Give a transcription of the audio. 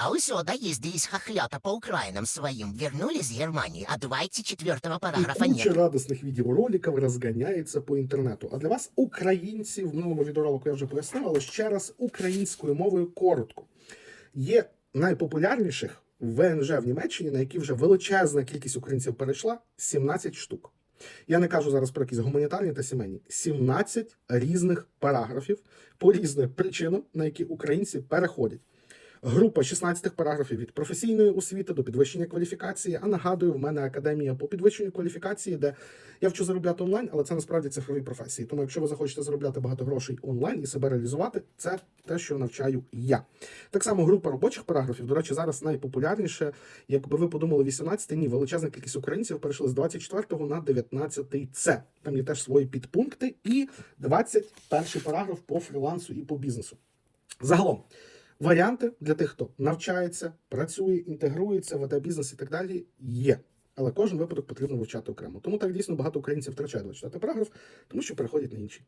А у сюда ездили с хохлята по Украинам своим, вернулись из Германии, а 24 параграфа И куча нет. радостных відеороликів розганяється по інтернету. А для вас, українці, в минулому відеоролику я вже пояснив, але ще раз українською мовою коротко. Є найпопулярніших ВНЖ в Німеччині, на які вже величезна кількість українців перейшла 17 штук. Я не кажу зараз про якісь гуманітарні та сімейні. 17 різних параграфів по різним причинам, на які українці переходять. Група 16 параграфів від професійної освіти до підвищення кваліфікації. А нагадую, в мене академія по підвищенню кваліфікації, де я вчу заробляти онлайн, але це насправді цифрові професії. Тому, якщо ви захочете заробляти багато грошей онлайн і себе реалізувати, це те, що навчаю я. Так само група робочих параграфів. До речі, зараз найпопулярніше. Якби ви подумали, 18 ні, величезна кількість українців перейшли з 24 на 19 С. Там є теж свої підпункти, і 21 параграф по фрілансу і по бізнесу. Загалом. Варіанти для тих, хто навчається, працює, інтегрується, веде бізнес і так далі, є. Але кожен випадок потрібно вивчати окремо. Тому так дійсно багато українців втрачають 24 параграф, тому що переходять на інший.